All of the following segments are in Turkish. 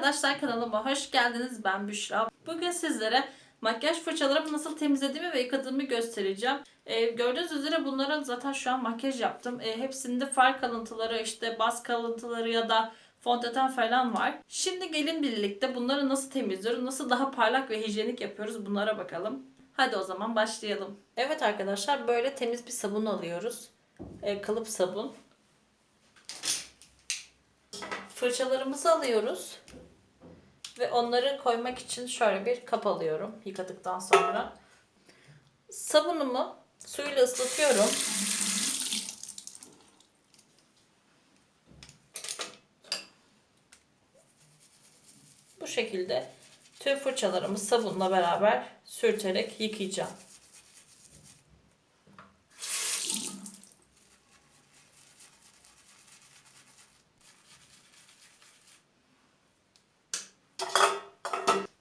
arkadaşlar kanalıma hoş geldiniz. Ben Büşra. Bugün sizlere makyaj fırçalarımı nasıl temizlediğimi ve yıkadığımı göstereceğim. Ee, gördüğünüz üzere bunların zaten şu an makyaj yaptım. Ee, hepsinde far kalıntıları, işte baz kalıntıları ya da fondöten falan var. Şimdi gelin birlikte bunları nasıl temizliyoruz, nasıl daha parlak ve hijyenik yapıyoruz bunlara bakalım. Hadi o zaman başlayalım. Evet arkadaşlar böyle temiz bir sabun alıyoruz. Ee, kalıp sabun. Fırçalarımızı alıyoruz. Ve onları koymak için şöyle bir kap alıyorum yıkadıktan sonra. Sabunumu suyla ıslatıyorum. Bu şekilde tüm fırçalarımı sabunla beraber sürterek yıkayacağım.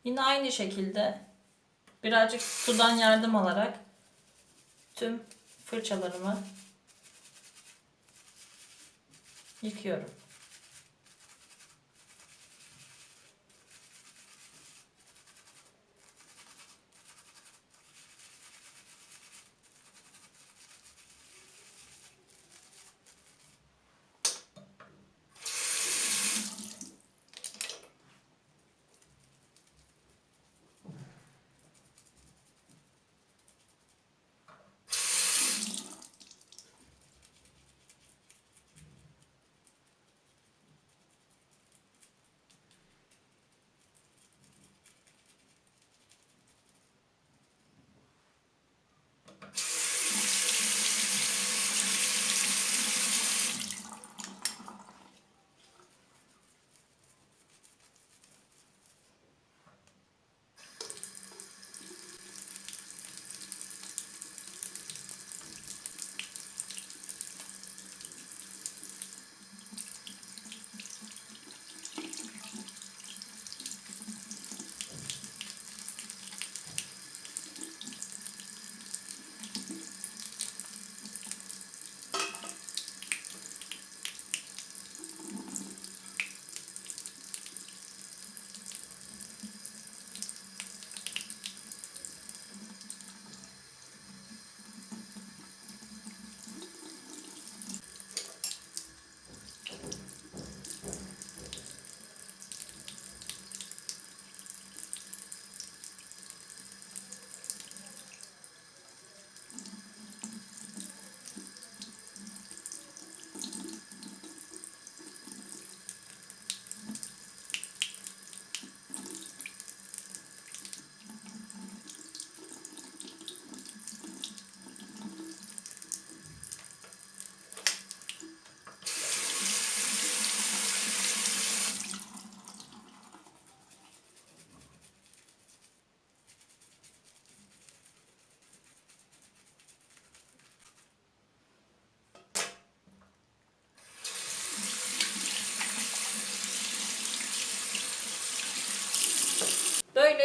Yine aynı şekilde birazcık sudan yardım alarak tüm fırçalarımı yıkıyorum.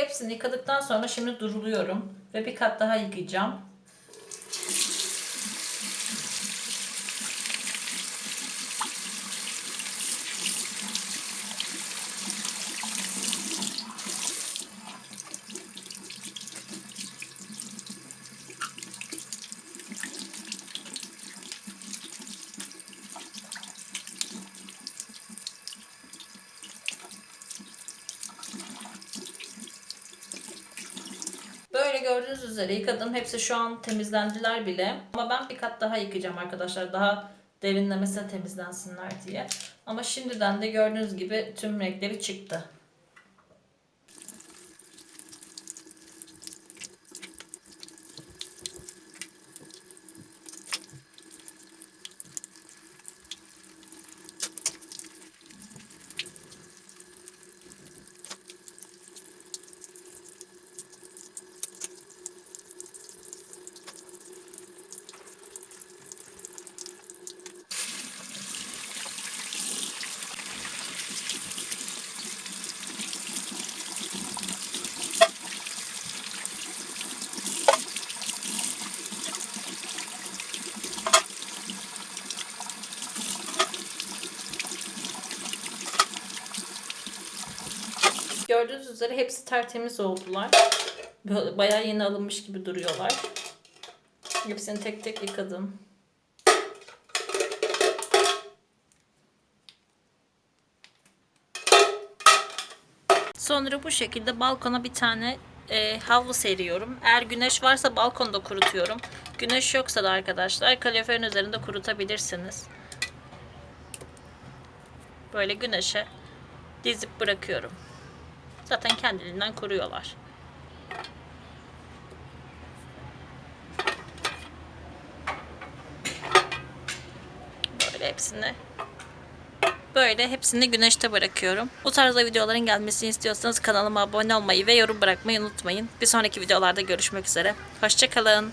Hepsini yıkadıktan sonra şimdi duruluyorum ve bir kat daha yıkayacağım. Böyle gördüğünüz üzere yıkadım. Hepsi şu an temizlendiler bile. Ama ben bir kat daha yıkayacağım arkadaşlar. Daha derinlemesine temizlensinler diye. Ama şimdiden de gördüğünüz gibi tüm renkleri çıktı. Gördüğünüz üzere hepsi tertemiz oldular. Böyle bayağı yeni alınmış gibi duruyorlar. Hepsini tek tek yıkadım. Sonra bu şekilde balkona bir tane e, havlu seriyorum. Eğer güneş varsa balkonda kurutuyorum. Güneş yoksa da arkadaşlar kaloriferin üzerinde kurutabilirsiniz. Böyle güneşe dizip bırakıyorum. Zaten kendiliğinden kuruyorlar. Böyle hepsini Böyle hepsini güneşte bırakıyorum. Bu tarzda videoların gelmesini istiyorsanız kanalıma abone olmayı ve yorum bırakmayı unutmayın. Bir sonraki videolarda görüşmek üzere. Hoşçakalın.